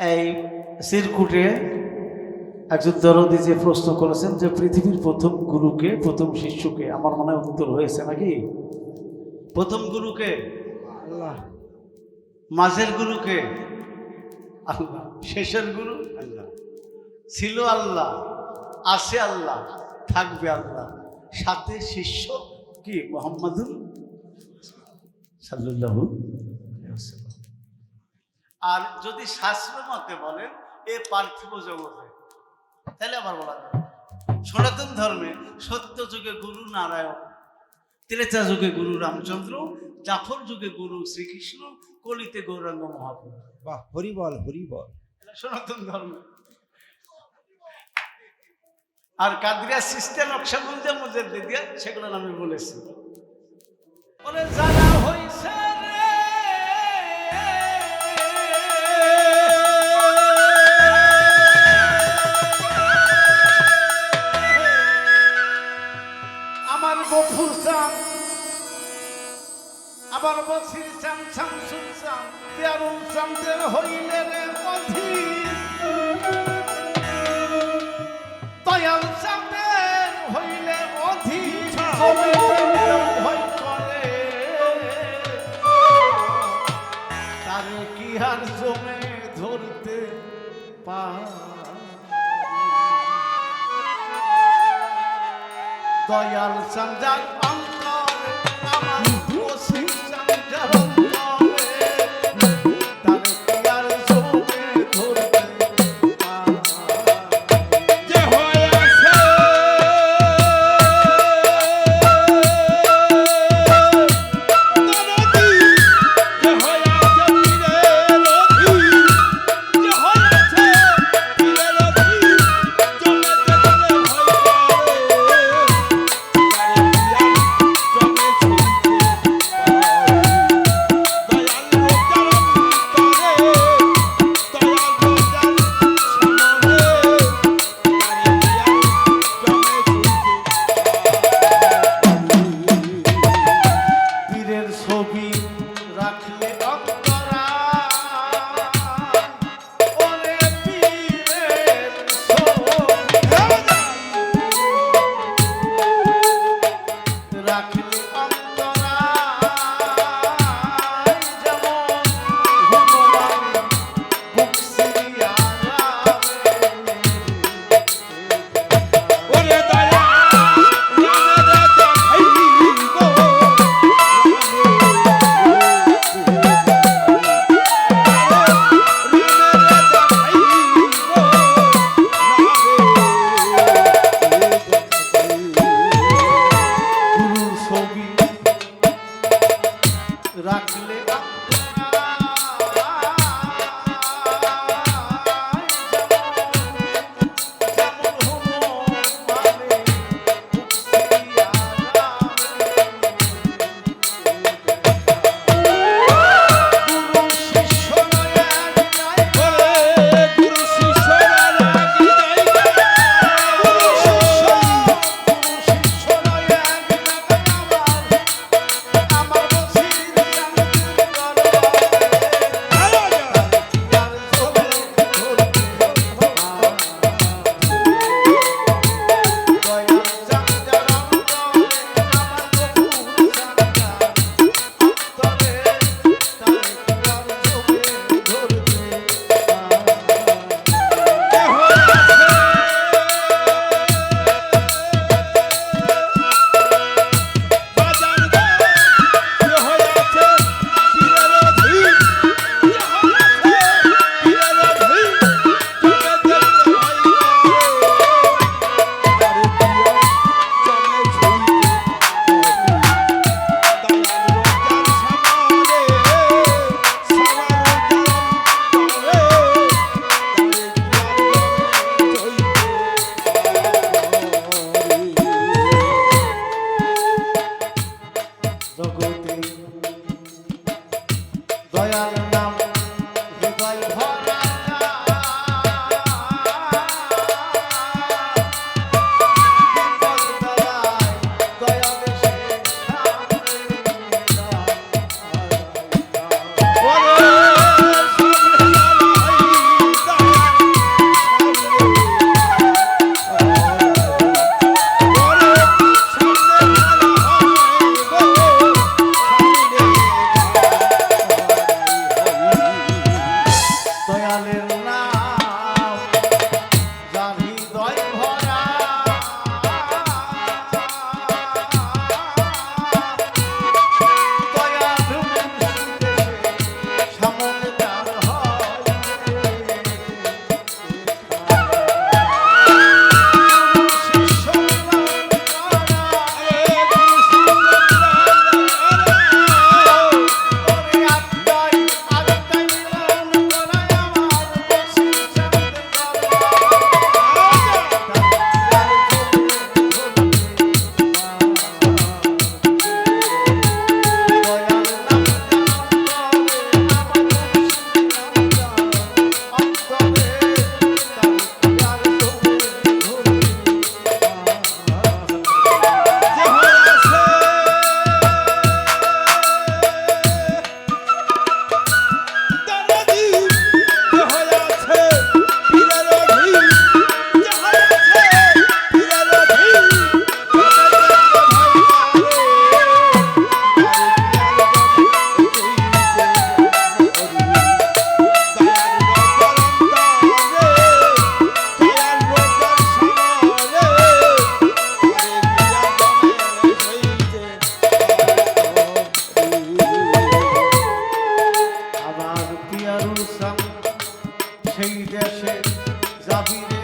এই সিরকুটে একজন দরদি যে প্রশ্ন করেছেন যে পৃথিবীর প্রথম গুরুকে প্রথম শিষ্যকে আমার মনে হয় উত্তর হয়েছে নাকি? প্রথম গুরুকে? আল্লাহ। মাঝের গুরুকে? আল্লাহ। শেষের গুরু? আল্লাহ। ছিল আল্লাহ আছে আল্লাহ থাকবে আল্লাহ। সাথে শিষ্য কি? মোহাম্মদুল ওয়াসাল্লাম। আর যদি শাস্ত্র মতে বলেন এ পার্থিব জগতে। তাহলে আমার বলা যায় সনাতন ধর্মে সত্য যুগে গুরু নারায়ণ ত্রেতা যুগে গুরু রামচন্দ্র জাফর যুগে গুরু শ্রীকৃষ্ণ কলিতে গৌরাঙ্গ মহাপ্রভু। বাহ হরি বল হরি বল এটা সনাতন ধর্ম। আর কাদরিয়া সিস্টেম নকশাবন্দি মধ্যে দিয়ে সেগুলো আমি বলেছি। বলে জানা গফুর চান আবার বসির চান শামসুল চান পেয়ারুল চান্দের হইলে রে অধীর দয়াল চাঁদের হইলে অধীর দয়াল চাঁদার রাখলে সেই দেশে যাবি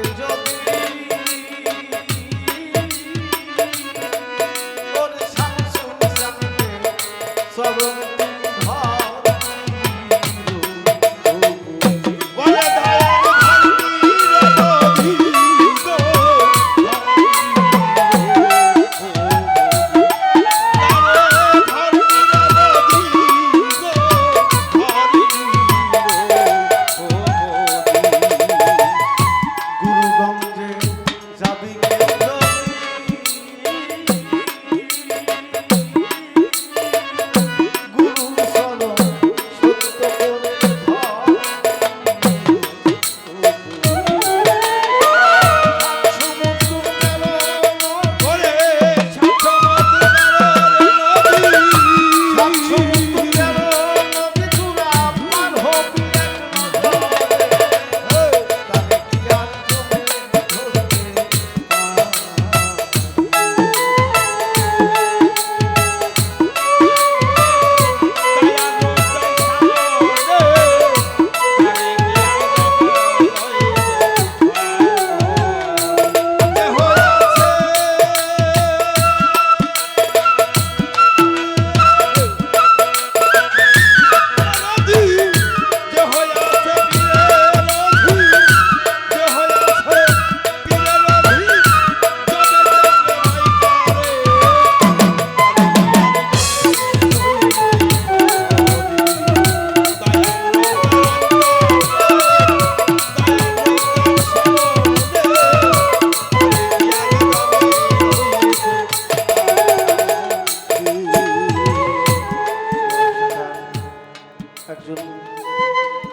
একজন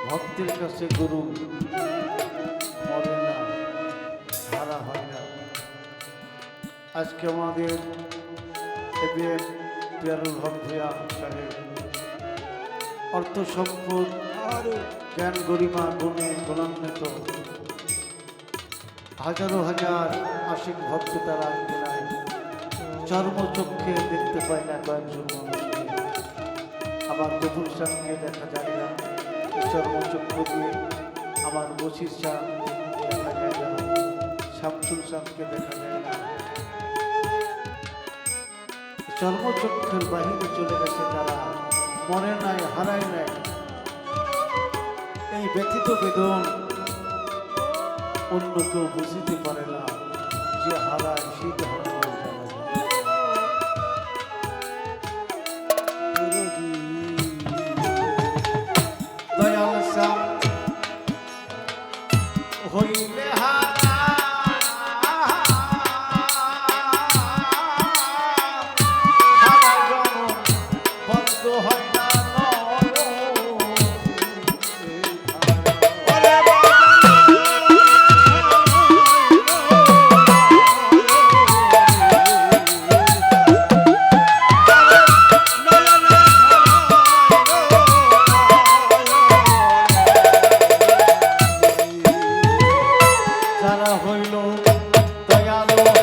ভক্তের কাছে গুরু মরে না হারা হয় না। আজকে আমাদের এবিএম পিয়ারুল হক ভূয়া সাহেব অর্থ সম্পদ, জ্ঞান গরিমা গুণে গুণান্বিত। হাজারো হাজার আশিক ভক্ত তারা চর্মচক্ষে দেখতে পায় না কয়েকজন মানুষকে। আমার গফুর সাহকে দেখা যায় না। এই চর্মচক্ষু দিয়ে আমার বসির শাহ দেখা যায় না। শামসুল শাহকে দেখা যায় না। চর্মচক্ষুর বাহিরে চলে গেছে তারা। মনে নাই, হারায় নাই। এই ব্যথিত বেদন অন্য কেউ বুঝিতে পারে না। যে হারায়, সেই হারায়। দয়াল হইল দয়াল।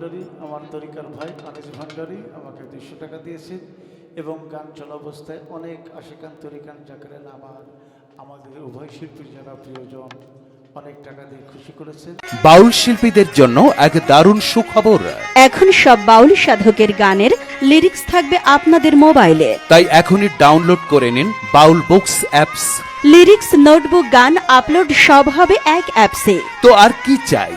ভান্ডারী আমার তরিকার ভাই আনিস ভান্ডারী আমাকে দুইশো টাকা দিয়েছেন এবং গান চলা অবস্থায় অনেক আশিকান তরিকান জাকরেন আমার আমাদের উভয় শিল্পীর যারা প্রিয়জন অনেক টাকা দিয়ে খুশি করেছেন বাউল শিল্পীদের জন্য এক দারুণ সুখবর। এখন সব বাউল সাধকের গানের লিরিক্স থাকবে আপনাদের মোবাইলে। তাই এখনই ডাউনলোড করে নিন Baul books apps. Lyrics notebook গান আপলোড সব হবে এক অ্যাপসে। তো আর কি চাই?